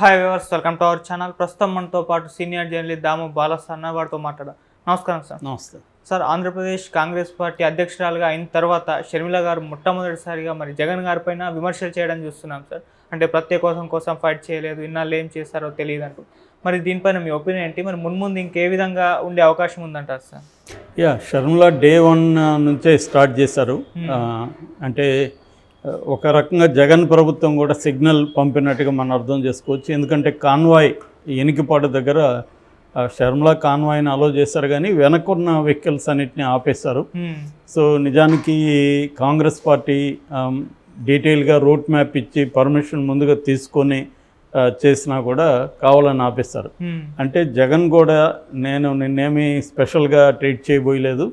Hi viewers welcome to our channel ప్రస్తుతం మనతో పాటు సీనియర్ జర్నలిస్ట్ దాము బాలస్ అన్న వారితో మాట్లాడారు నమస్కారం సార్. నమస్తే. సార్ ఆంధ్రప్రదేశ్ కాంగ్రెస్ పార్టీ అధ్యక్షురాలుగా అయిన తర్వాత షర్మిల గారు మొట్టమొదటిసారిగా మరి జగన్ గారి పైన విమర్శలు చేయడం చూస్తున్నాం సార్. అంటే ప్రత్యేక కోసం కోసం ఫైట్ చేయలేదు ఇన్నాళ్ళు ఏం చేస్తారో తెలియదు అంటూ. మరి దీనిపైన మీ ఒపీనియన్ ఏంటి? మరి మున్ముందు ఇంకే విధంగా ఉండే అవకాశం ఉందంటారు sir? Yeah Sharmila day one నుంచే స్టార్ట్ చేశారు. ఆ, అంటే ఒక రకంగా జగన్ ప్రభుత్వం కూడా సిగ్నల్ పంపినట్టుగా మనం అర్థం చేసుకోవచ్చు ఎందుకంటే కాన్వాయ్ ఎనికిపాడు దగ్గర షర్మిల కాన్వాయ్ని అలో చేశారు కానీ వెనకున్న వెహికల్స్ అన్నిటిని ఆపేశారు. సో నిజానికి కాంగ్రెస్ పార్టీ డీటెయిల్గా రూట్ మ్యాప్ ఇచ్చి పర్మిషన్ ముందుగా తీసుకొని చేసినా కూడా కావాలని ఆపేస్తారు. అంటే జగన్ కూడా నేను నిన్నేమి స్పెషల్గా ట్రీట్ చేయబోయలేదు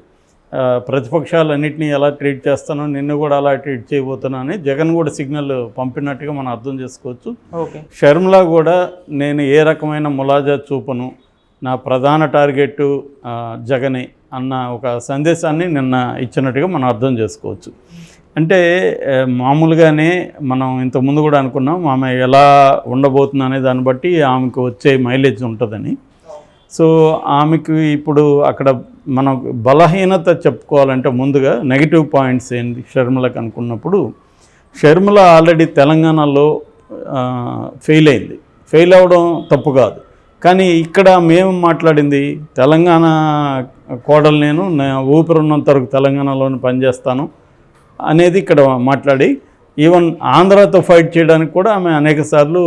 ప్రతిపక్షాలన్నింటినీ ఎలా ట్రీట్ చేస్తానో నిన్ను కూడా అలా ట్రీట్ చేయబోతున్నా అని జగన్ కూడా సిగ్నల్ పంపినట్టుగా మనం అర్థం చేసుకోవచ్చు. ఓకే. షర్మిల కూడా నేను ఏ రకమైన ములాజా చూపను నా ప్రధాన టార్గెట్ జగనే అన్న ఒక సందేశాన్ని నిన్న ఇచ్చినట్టుగా మనం అర్థం చేసుకోవచ్చు. అంటే మామూలుగానే మనం ఇంతకుముందు కూడా అనుకున్నాం ఆమె ఎలా ఉండబోతుంది అనే దాన్ని బట్టి ఆమెకు వచ్చే మైలేజ్ ఉంటుందని. సో ఆమెకు ఇప్పుడు అక్కడ మనం బలహీనత చెప్పుకోవాలంటే ముందుగా నెగిటివ్ పాయింట్స్ ఏంటి షర్మిలకు అనుకున్నప్పుడు షర్మిల ఆల్రెడీ తెలంగాణలో ఫెయిల్ అయింది. ఫెయిల్ అవ్వడం తప్పు కాదు. కానీ ఇక్కడ మేము మాట్లాడింది తెలంగాణ కోడలు నేను నా వరకు తెలంగాణలోనే పనిచేస్తాను అనేది ఇక్కడ మాట్లాడి ఈవెన్ ఆంధ్రాతో ఫైట్ చేయడానికి కూడా ఆమె అనేక సార్లు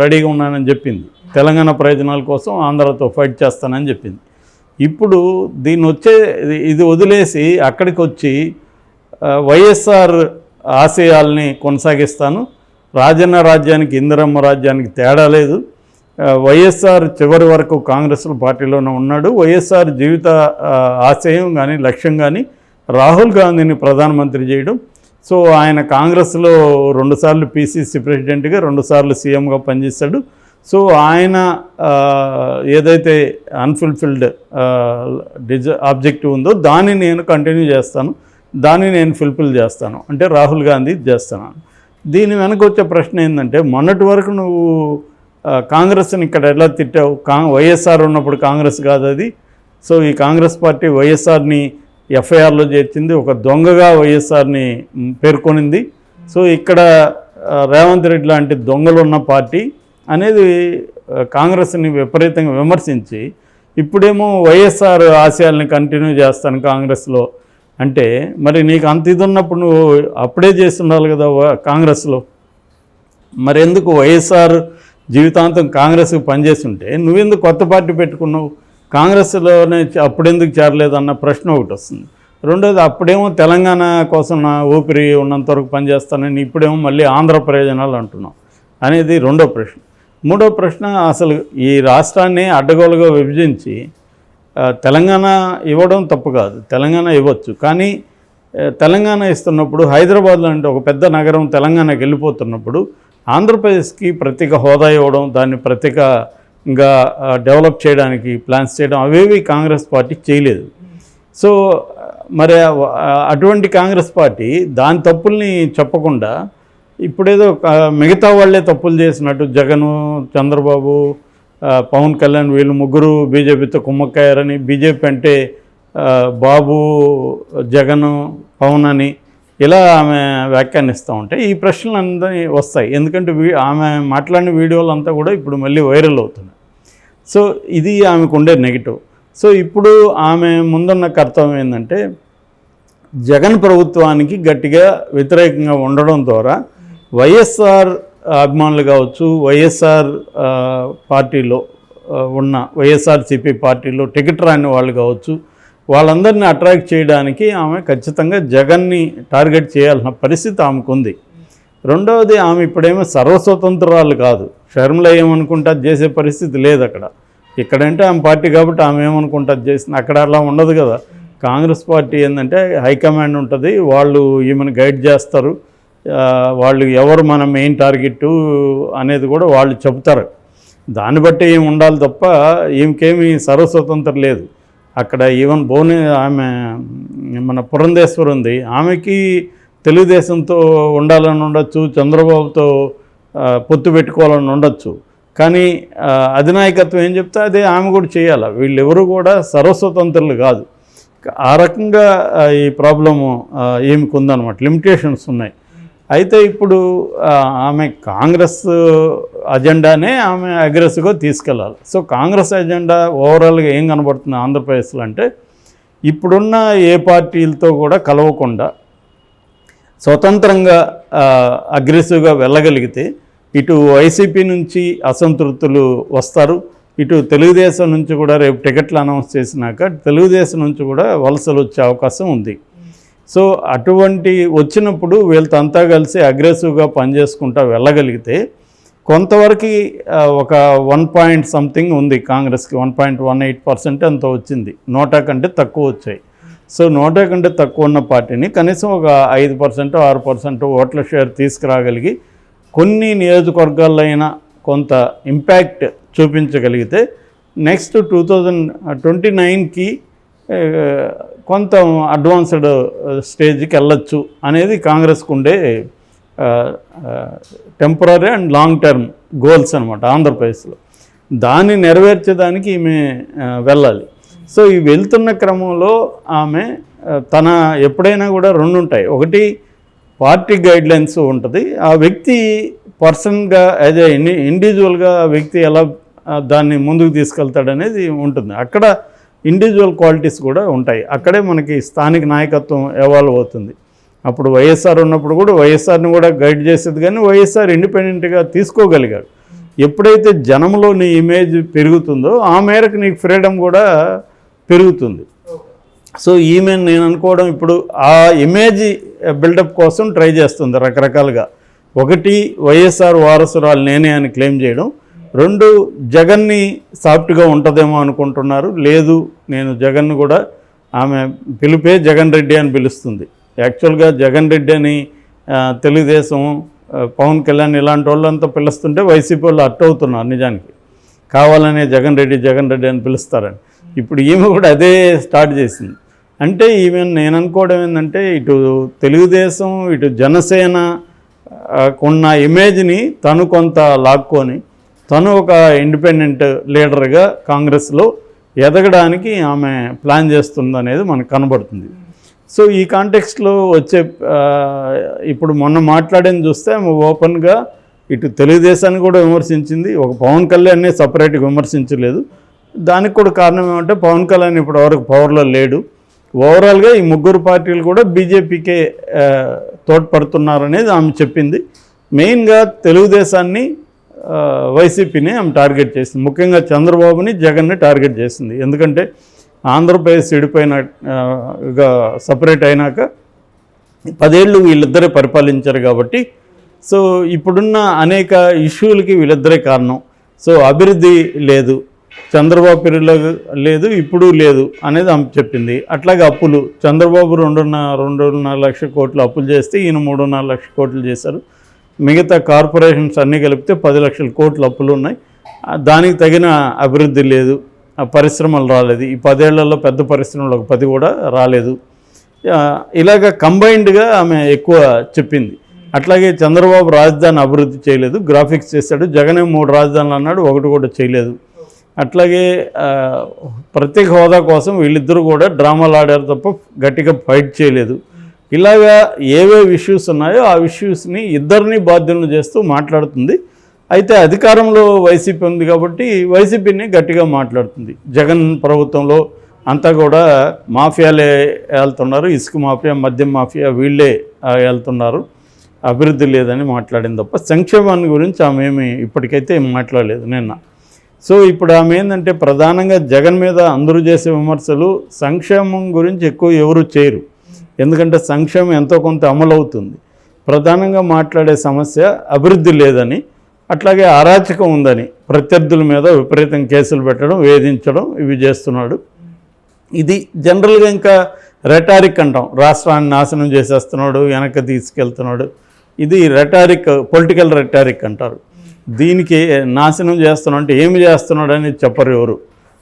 రెడీగా ఉన్నానని చెప్పింది. తెలంగాణ ప్రయోజనాల కోసం ఆంధ్రతో ఫైట్ చేస్తానని చెప్పింది. ఇప్పుడు దీన్ని వచ్చే ఇది- ఇది వదిలేసి అక్కడికి వచ్చి వైఎస్ఆర్ ఆశయాల్ని కొనసాగిస్తాను. రాజన్న రాజ్యానికి ఇందిరమ్మ రాజ్యానికి తేడా లేదు. వైఎస్ఆర్ చివరి వరకు కాంగ్రెస్ పార్టీలోనే ఉన్నాడు. వైఎస్ఆర్ జీవిత ఆశయం కానీ లక్ష్యం కానీ రాహుల్ గాంధీని ప్రధానమంత్రి చేయడం. సో ఆయన కాంగ్రెస్లో రెండుసార్లు పీసీసీ ప్రెసిడెంట్గా రెండుసార్లు సీఎంగా పనిచేశాడు. సో ఆయన ఏదైతే అన్ఫుల్ఫిల్డ్ డిజ ఆబ్జెక్టివ్ ఉందో దాన్ని నేను కంటిన్యూ చేస్తాను. దాన్ని నేను ఫుల్ఫిల్ చేస్తాను. అంటే రాహుల్ గాంధీ చేస్తున్నాను దీని వెనక వచ్చే ప్రశ్న ఏంటంటే మొన్నటి వరకు నువ్వు కాంగ్రెస్ని ఇక్కడ ఎలా తిట్టావు? కా వైఎస్ఆర్ ఉన్నప్పుడు కాంగ్రెస్ కాదు అది. సో ఈ కాంగ్రెస్ పార్టీ వైఎస్ఆర్ని ఎఫ్ఐఆర్లో చేర్చింది. ఒక దొంగగా వైఎస్ఆర్ని పేర్కొనింది. సో ఇక్కడ రేవంత్ రెడ్డి లాంటి దొంగలు ఉన్న పార్టీ అనేది కాంగ్రెస్ని విపరీతంగా విమర్శించి ఇప్పుడేమో వైఎస్ఆర్ ఆశయాల్ని కంటిన్యూ చేస్తాను కాంగ్రెస్లో అంటే మరి నీకు అంత ఇది ఉన్నప్పుడు నువ్వు అప్పుడే చేస్తుండాలి కదా కాంగ్రెస్లో? మరి ఎందుకు వైఎస్ఆర్ జీవితాంతం కాంగ్రెస్కి పనిచేస్తుంటే నువ్వెందుకు కొత్త పార్టీ పెట్టుకున్నావు? కాంగ్రెస్లోనే అప్పుడెందుకు చేరలేదన్న ప్రశ్న ఒకటి వస్తుంది. రెండోది అప్పుడేమో తెలంగాణ కోసం నా ఊపిరి ఉన్నంత వరకు పనిచేస్తానని ఇప్పుడేమో మళ్ళీ ఆంధ్ర ప్రయోజనాలు అంటున్నావు అనేది రెండో ప్రశ్న. మూడో ప్రశ్న అసలు ఈ రాష్ట్రాన్ని అడ్డగోలుగా విభజించి తెలంగాణ ఇవ్వడం తప్పు కాదు. తెలంగాణ ఇవ్వచ్చు. కానీ తెలంగాణ ఇస్తున్నప్పుడు హైదరాబాద్ లాంటి ఒక పెద్ద నగరం తెలంగాణకి వెళ్ళిపోతున్నప్పుడు ఆంధ్రప్రదేశ్కి ప్రత్యేక హోదా ఇవ్వడం దాన్ని ప్రత్యేకంగా డెవలప్ చేయడానికి ప్లాన్స్ చేయడం అవేవి కాంగ్రెస్ పార్టీ చేయలేదు. సో మరి అటువంటి కాంగ్రెస్ పార్టీ దాని తప్పుల్ని చెప్పకుండా ఇప్పుడేదో మిగతా వాళ్ళే తప్పులు చేసినట్టు జగను చంద్రబాబు పవన్ కళ్యాణ్ వీళ్ళు ముగ్గురు బీజేపీతో కుమ్మక్కయ్యారని బీజేపీ అంటే బాబు జగన్ పవన్ అని ఇలా ఆమె వ్యాఖ్యానిస్తూ ఉంటే ఈ ప్రశ్నలు అందరి వస్తాయి. ఎందుకంటే ఆమె మాట్లాడిన వీడియోలు అంతా కూడా ఇప్పుడు మళ్ళీ వైరల్ అవుతున్నాయి. సో ఇది ఆమెకు ఉండే నెగిటివ్. సో ఇప్పుడు ఆమె ముందున్న కర్తవ్యం ఏంటంటే జగన్ ప్రభుత్వానికి గట్టిగా వ్యతిరేకంగా ఉండడం ద్వారా వైఎస్ఆర్ అభిమానులు కావచ్చు వైఎస్ఆర్ పార్టీలో ఉన్న వైఎస్ఆర్సీపీ పార్టీలో టికెట్ రాని వాళ్ళు కావచ్చు వాళ్ళందరినీ అట్రాక్ట్ చేయడానికి ఆమె ఖచ్చితంగా జగన్ని టార్గెట్ చేయాల్సిన పరిస్థితి ఆమెకు ఉంది రెండవది ఆమె ఇప్పుడేమో సర్వస్వతంత్రాలు కాదు. షర్మిల ఏమనుకుంటా అది చేసే పరిస్థితి లేదు అక్కడ. ఇక్కడంటే ఆమె పార్టీ కాబట్టి ఆమె ఏమనుకుంటా చేసింది. అక్కడ అలా ఉండదు కదా. కాంగ్రెస్ పార్టీ ఏంటంటే హైకమాండ్ ఉంటుంది వాళ్ళు ఈమెను గైడ్ చేస్తారు. వాళ్ళు ఎవరు మన మెయిన్ టార్గెట్ అనేది కూడా వాళ్ళు చెబుతారు. దాన్ని బట్టి ఏమి ఉండాలి తప్ప ఈమెకేమీ సర్వస్వతంత్రం లేదు. అక్కడ ఈవెన్ భువనే ఆమె మన పురంధేశ్వరి ఉంది. ఆమెకి తెలుగుదేశంతో ఉండాలని ఉండొచ్చు చంద్రబాబుతో పొత్తు పెట్టుకోవాలని ఉండొచ్చు. కానీ అధినాయకత్వం ఏం చెప్తే అదే ఆమె కూడా చేయాలి. వీళ్ళెవరు కూడా సర్వస్వతంత్రులు కాదు. ఆ రకంగా ఈ ప్రాబ్లము ఏమికి ఉందన్నమాట. లిమిటేషన్స్ ఉన్నాయి. అయితే ఇప్పుడు ఆమె కాంగ్రెస్ అజెండానే ఆమె అగ్రెసివ్గా తీసుకెళ్ళాలి. సో కాంగ్రెస్ అజెండా ఓవరాల్గా ఏం కనబడుతుంది ఆంధ్రప్రదేశ్లో అంటే ఇప్పుడున్న ఏ పార్టీలతో కూడా కలవకుండా స్వతంత్రంగా అగ్రెసివ్గా వెళ్ళగలిగితే ఇటు వైసీపీ నుంచి అసంతృప్తులు వస్తారు. ఇటు తెలుగుదేశం నుంచి కూడా రేపు టికెట్లు అనౌన్స్ చేసినాక తెలుగుదేశం నుంచి కూడా వలసలు వచ్చే అవకాశం ఉంది. సో అటువంటి వచ్చినప్పుడు వీళ్ళతో అంతా కలిసి అగ్రెసివ్గా పనిచేసుకుంటా వెళ్ళగలిగితే కొంతవరకు ఒక వన్ పాయింట్ సంథింగ్ ఉంది కాంగ్రెస్కి one point one eight percent అంత వచ్చింది. నోటా కంటే తక్కువ వచ్చాయి. సో నోటా కంటే తక్కువ ఉన్న పార్టీని కనీసం ఒక ఐదు పర్సెంట్ ఆరు పర్సెంట్ ఓట్ల షేర్ తీసుకురాగలిగి కొన్ని నియోజకవర్గాల్లో అయినా కొంత ఇంపాక్ట్ చూపించగలిగితే నెక్స్ట్ టూ థౌజండ్ ట్వంటీ నైన్కి కొంత అడ్వాన్స్డ్ స్టేజ్కి వెళ్ళొచ్చు అనేది కాంగ్రెస్కు ఉండే temporary and long term goals అనమాట ఆంధ్రప్రదేశ్లో. దాన్ని నెరవేర్చడానికి ఈమె వెళ్ళాలి. సో ఈ వెళ్తున్న క్రమంలో ఆమె తన ఎప్పుడైనా కూడా రెండు ఉంటాయి. ఒకటి పార్టీ గైడ్లైన్స్ ఉంటుంది. ఆ వ్యక్తి పర్సన్గా యాజ్ ఏ ఇండి ఇండివిజువల్గా ఆ వ్యక్తి ఎలా దాన్ని ముందుకు తీసుకెళ్తాడనేది ఉంటుంది. అక్కడ ఇండివిజువల్ క్వాలిటీస్ కూడా ఉంటాయి. అక్కడే మనకి స్థానిక నాయకత్వం ఎవాల్వ్ అవుతుంది. అప్పుడు వైఎస్ఆర్ ఉన్నప్పుడు కూడా వైఎస్ఆర్ని కూడా గైడ్ చేసేది కానీ వైఎస్ఆర్ ఇండిపెండెంట్గా తీసుకోగలిగాడు. ఎప్పుడైతే జనంలోని ఇమేజ్ పెరుగుతుందో ఆ మేరకు నీకు ఫ్రీడమ్ కూడా పెరుగుతుంది. సో ఈమె నేను అనుకోవడం ఇప్పుడు ఆ ఇమేజ్ బిల్డప్ కోసం ట్రై చేస్తుంది రకరకాలుగా. ఒకటి వైఎస్ఆర్ వారసురాలు నేనే అని క్లెయిమ్ చేయడం. రెండు జగన్ని సాఫ్ట్గా ఉంటుందేమో అనుకుంటున్నారు. లేదు నేను జగన్ కూడా ఆమె పిలిపే జగన్ రెడ్డి అని పిలుస్తుంది. యాక్చువల్గా జగన్ రెడ్డి అని తెలుగుదేశం పవన్ కళ్యాణ్ ఇలాంటి వాళ్ళంతా పిలుస్తుంటే వైసీపీ వాళ్ళు అట్ట అవుతున్నారు నిజానికి. కావాలనే జగన్ రెడ్డి జగన్ రెడ్డి అని పిలుస్తారని. ఇప్పుడు ఈమె కూడా అదే స్టార్ట్ చేసింది. అంటే ఈమె నేను అనుకోవడం ఏంటంటే ఇటు తెలుగుదేశం ఇటు జనసేన కొన్న ఇమేజ్ని తను కొంత లాక్కొని తను ఒక ఇండిపెండెంట్ లీడర్గా కాంగ్రెస్లో ఎదగడానికి ఆమె ప్లాన్ చేస్తుంది అనేది మనకు కనబడుతుంది. సో ఈ కాంటెక్స్ట్లో వచ్చే ఇప్పుడు మొన్న మాట్లాడేది చూస్తే ఆమె ఓపెన్గా ఇటు తెలుగుదేశాన్ని కూడా విమర్శించింది ఒక పవన్ కళ్యాణ్ని సపరేట్గా విమర్శించలేదు. దానికి కూడా కారణం ఏమంటే పవన్ కళ్యాణ్ ఇప్పుడు వరకు పవర్లో లేడు. ఓవరాల్గా ఈ ముగ్గురు పార్టీలు కూడా బీజేపీకే తోడ్పడుతున్నారనేది ఆమె చెప్పింది. మెయిన్గా తెలుగుదేశాన్ని వైసీపీని ఆమె టార్గెట్ చేసింది. ముఖ్యంగా చంద్రబాబుని జగన్ని టార్గెట్ చేసింది. ఎందుకంటే ఆంధ్రప్రదేశ్ విడిపోయిన సపరేట్ అయినాక పదేళ్ళు వీళ్ళిద్దరే పరిపాలించారు కాబట్టి సో ఇప్పుడున్న అనేక ఇష్యూలకి వీళ్ళిద్దరే కారణం. సో అభివృద్ధి లేదు చంద్రబాబు పీరియడ్లో లేదు ఇప్పుడు లేదు అనేది ఆమె చెప్పింది. అట్లాగే అప్పులు చంద్రబాబు రెండున్నర రెండున్నర లక్షల కోట్లు అప్పులు చేస్తే ఈయన మూడున్నర లక్షల కోట్లు చేశారు. మిగతా కార్పొరేషన్స్ అన్నీ కలిపితే పది లక్షల కోట్ల అప్పులు ఉన్నాయి. దానికి తగిన అభివృద్ధి లేదు. ఆ పరిశ్రమలు రాలేదు. ఈ పదేళ్ళలో పెద్ద పరిశ్రమలు ఒక పది కూడా రాలేదు. ఇలాగ కంబైన్డ్గా ఆమె ఎక్కువ చెప్పింది. అట్లాగే చంద్రబాబు రాజధాని అభివృద్ధి చేయలేదు. గ్రాఫిక్స్ చేశాడు. జగనే మూడు రాజధానులు అన్నాడు. ఒకటి కూడా చేయలేదు. అట్లాగే ప్రత్యేక హోదా కోసం వీళ్ళిద్దరూ కూడా డ్రామాలు ఆడారు తప్ప గట్టిగా ఫైట్ చేయలేదు. ఇలాగా ఏవేవి ఇష్యూస్ ఉన్నాయో ఆ ఇష్యూస్ని ఇద్దరిని బాధ్యులను చేస్తూ మాట్లాడుతుంది. అయితే అధికారంలో వైసీపీ ఉంది కాబట్టి వైసీపీని గట్టిగా మాట్లాడుతుంది. జగన్ ప్రభుత్వంలో అంతా కూడా మాఫియాలే వెళ్తున్నారు ఇసుక మాఫియా మద్యం మాఫియా వీళ్ళే వెళ్తున్నారు అభివృద్ధి లేదని మాట్లాడింది తప్ప సంక్షేమాన్ని గురించి ఆమె ఏమి ఇప్పటికైతే మాట్లాడలేదు నిన్న. సో ఇప్పుడు ఆమె ఏంటంటే ప్రధానంగా జగన్ మీద అందరూ చేసే విమర్శలు సంక్షేమం గురించి ఎక్కువ ఎవరు చేయరు. ఎందుకంటే సంక్షేమం ఎంతో కొంత అమలు అవుతుంది ప్రధానంగా మాట్లాడే సమస్య అభివృద్ధి లేదని అట్లాగే అరాచకం ఉందని ప్రత్యర్థుల మీద విపరీతం కేసులు పెట్టడం వేధించడం ఇవి చేస్తున్నాడు. ఇది జనరల్గా ఇంకా రెటారిక్ అంటాం. రాష్ట్రాన్ని నాశనం చేసేస్తున్నాడు వెనక్కి తీసుకెళ్తున్నాడు. ఇది రెటారిక్ పొలిటికల్ రెటారిక్ అంటారు. దీనికి నాశనం చేస్తున్నాడు అంటే ఏమి చేస్తున్నాడు అని చెప్పరు ఎవరు.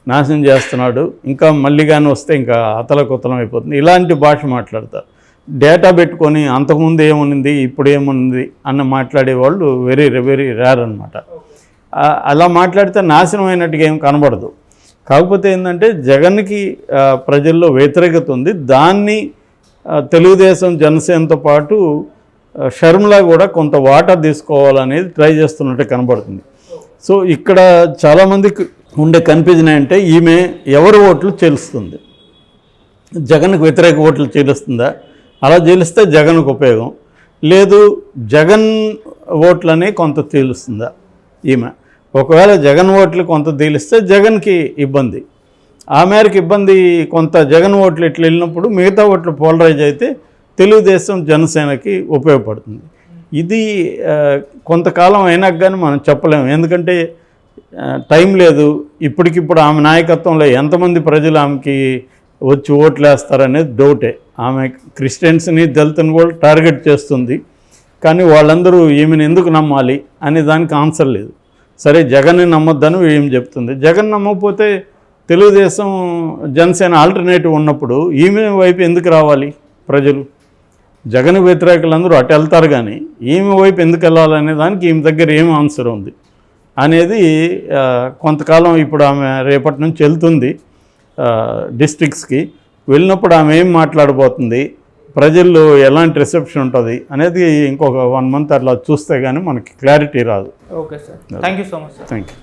నాశనం చేస్తున్నాడు. ఇంకా మళ్ళీ కానీ వస్తే ఇంకా అతలకుతలం అయిపోతుంది. ఇలాంటి భాష మాట్లాడతారు. డేటా పెట్టుకొని అంతకుముందు ఏముంది ఇప్పుడు ఏముంది అన్న మాట్లాడే వాళ్ళు వెరీ వెరీ రేర్ అనమాట అలా మాట్లాడితే నాశనం అయినట్టుగా ఏం కనబడదు. కాకపోతే ఏంటంటే జగన్కి ప్రజల్లో వ్యతిరేకత ఉంది. దాన్ని తెలుగుదేశం జనసేనతో పాటు ఆ, షర్మిల కూడా కొంత వాటా తీసుకోవాలనేది ట్రై చేస్తున్నట్టు కనబడుతుంది. సో ఇక్కడ చాలామందికి ఉండే కన్ఫ్యూజన్ అంటే ఈమె ఎవరి ఓట్లు చేలుస్తుంది జగన్కు వ్యతిరేక ఓట్లు చీలుస్తుందా అలా చేలిస్తే జగన్కు ఉపయోగం. లేదు జగన్ ఓట్లని కొంత తేలుస్తుందా ఈమె? ఒకవేళ జగన్ ఓట్లు కొంత తేలిస్తే జగన్కి ఇబ్బంది. ఆ మేరకు ఇబ్బంది కొంత జగన్ ఓట్లు ఇట్లా వెళ్ళినప్పుడు మిగతా ఓట్లు పోలరైజ్ అయితే తెలుగుదేశం జనసేనకి ఉపయోగపడుతుంది. ఇది కొంతకాలం అయినాక కానీ మనం చెప్పలేము. ఎందుకంటే టైం లేదు. ఇప్పటికిప్పుడు ఆమె నాయకత్వంలో ఎంతమంది ప్రజలు ఆమెకి వచ్చి ఓట్లు వేస్తారనేది డౌటే. ఆమె క్రిస్టియన్స్ని దళితుని కూడా టార్గెట్ చేస్తుంది. కానీ వాళ్ళందరూ ఈమెను ఎందుకు నమ్మాలి అనే దానికి ఆన్సర్ లేదు. సరే జగన్ని నమ్మొద్దని ఏం చెప్తుంది? జగన్ నమ్మకపోతే తెలుగుదేశం జనసేన ఆల్టర్నేటివ్ ఉన్నప్పుడు ఈమె వైపు ఎందుకు రావాలి ప్రజలు? జగన్ వ్యతిరేకులందరూ అటు వెళ్తారు కానీ ఈమె వైపు ఎందుకు వెళ్ళాలనే దానికి ఈమె దగ్గర ఏం ఆన్సర్ ఉంది? అనేది కొంతకాలం ఇప్పుడు ఆమె రేపటి నుంచి వెళ్తుంది డిస్ట్రిక్ట్స్కి. వెళ్ళినప్పుడు ఆమె ఏం మాట్లాడబోతుంది ప్రజల్లో ఎలాంటి రిసెప్షన్ ఉంటుంది అనేది ఇంకొక వన్ మంత్ అట్లా చూస్తే కానీ మనకి క్లారిటీ రాదు. Okay sir. Thank you so much sir. Thank you